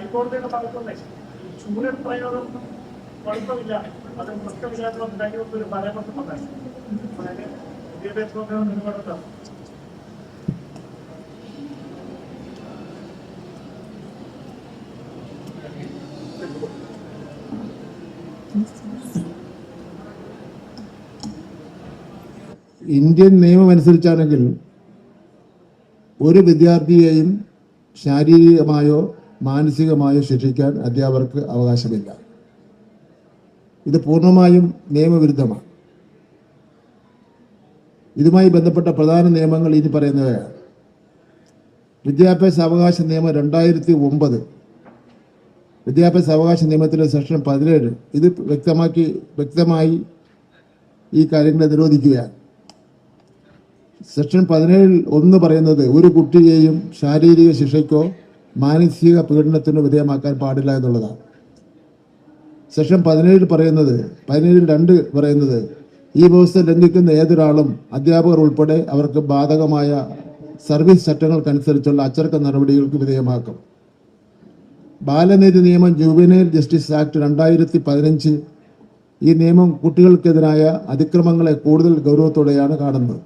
ഹൈക്കോടതിയുടെ ഭാഗത്തുനിന്ന് ചൂരൽ പ്രയോഗം കുഴപ്പമില്ല. അത് പ്രശ്നമില്ലാത്ത കാര്യമൊക്കെ ഒരു പരാമർശം ഉണ്ടായിരുന്നു അതായത് വിദ്യാഭ്യാസ? ഇന്ത്യൻ നിയമം അനുസരിച്ചാണെങ്കിൽ ഒരു വിദ്യാർത്ഥിയെയും ശാരീരികമായോ മാനസികമായോ ശിക്ഷിക്കാൻ അധ്യാപകർക്ക് അവകാശമില്ല. ഇത് പൂർണമായും നിയമവിരുദ്ധമാണ്. ഇതുമായി ബന്ധപ്പെട്ട പ്രധാന നിയമങ്ങൾ ഇനി പറയുന്നവയാണ്. വിദ്യാഭ്യാസ അവകാശ നിയമം രണ്ടായിരത്തി ഒമ്പത് വിദ്യാഭ്യാസ അവകാശ നിയമത്തിലെ സെക്ഷൻ പതിനേഴ് ഇത് വ്യക്തമാക്കി വ്യക്തമായി ഈ കാര്യങ്ങളെ നിരോധിക്കുകയാണ്. സെക്ഷൻ പതിനേഴിൽ ഒന്ന് പറയുന്നത് ഒരു കുട്ടിയെയും ശാരീരിക ശിക്ഷയ്ക്കോ മാനസിക പീഡനത്തിന് വിധേയമാക്കാൻ പാടില്ല എന്നുള്ളതാണ്. സെക്ഷൻ പതിനേഴിൽ പറയുന്നത് പതിനേഴിൽ രണ്ട് പറയുന്നത് ഈ വ്യവസ്ഥ ലംഘിക്കുന്ന ഏതൊരാളും അധ്യാപകർ ഉൾപ്പെടെ അവർക്ക് ബാധകമായ സർവീസ് ചട്ടങ്ങൾക്കനുസരിച്ചുള്ള അച്ചടക്ക നടപടികൾക്ക് വിധേയമാക്കും. ബാലനീതി നിയമം ജുവനൈൽ ജസ്റ്റിസ് ആക്ട് രണ്ടായിരത്തി പതിനഞ്ച് ഈ നിയമം കുട്ടികൾക്കെതിരായ അതിക്രമങ്ങളെ കൂടുതൽ ഗൗരവത്തോടെയാണ് കാണുന്നത്.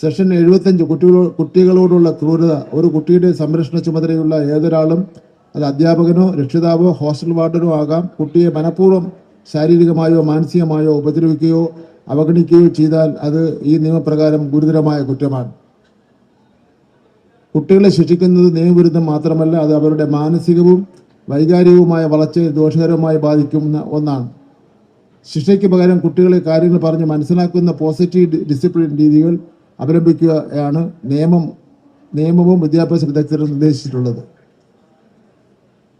സെഷൻ എഴുപത്തഞ്ച് കുട്ടികളോ കുട്ടികളോടുള്ള ക്രൂരത ഒരു കുട്ടിയുടെ സംരക്ഷണ ചുമതലയുള്ള ഏതൊരാളും അത് അധ്യാപകനോ രക്ഷിതാവോ ഹോസ്റ്റൽ വാർഡനോ ആകാം. കുട്ടിയെ മനഃപൂർവം ശാരീരികമായോ മാനസികമായോ ഉപദ്രവിക്കുകയോ അവഗണിക്കുകയോ ചെയ്താൽ അത് ഈ നിയമപ്രകാരം ഗുരുതരമായ കുറ്റമാണ്. കുട്ടികളെ ശിക്ഷിക്കുന്നത് നിയമവിരുദ്ധം മാത്രമല്ല അത് അവരുടെ മാനസികവും വൈകാരികവുമായ വളർച്ചയെ ദോഷകരമായി ബാധിക്കുന്ന ഒന്നാണ്. ശിക്ഷയ്ക്ക് പകരം കുട്ടികളെ കാര്യങ്ങൾ പറഞ്ഞ് മനസ്സിലാക്കുന്ന പോസിറ്റീവ് ഡിസിപ്ലിൻ രീതികൾ അവലംബിക്കുകയാണ് നിയമം നിയമവും വിദ്യാഭ്യാസ വിദഗ്ധരും നിർദ്ദേശിച്ചിട്ടുള്ളത്.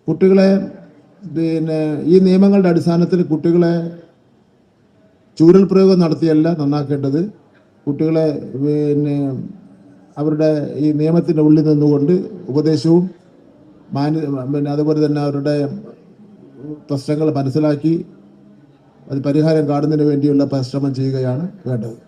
കുട്ടികളെ പിന്നെ ഈ നിയമങ്ങളുടെ അടിസ്ഥാനത്തിൽ കുട്ടികളെ ചൂരൽ പ്രയോഗം നടത്തിയല്ല നന്നാക്കേണ്ടത്. കുട്ടികളെ പിന്നെ അവരുടെ ഈ നിയമത്തിന്റെ ഉള്ളിൽ നിന്നുകൊണ്ട് ഉപദേശവും മാന്യ പിന്നെ അതുപോലെ തന്നെ അവരുടെ പ്രശ്നങ്ങൾ മനസ്സിലാക്കി അത് പരിഹാരം കാണുന്നതിന് വേണ്ടിയുള്ള പരിശ്രമം ചെയ്യുകയാണ് വേണ്ടത്.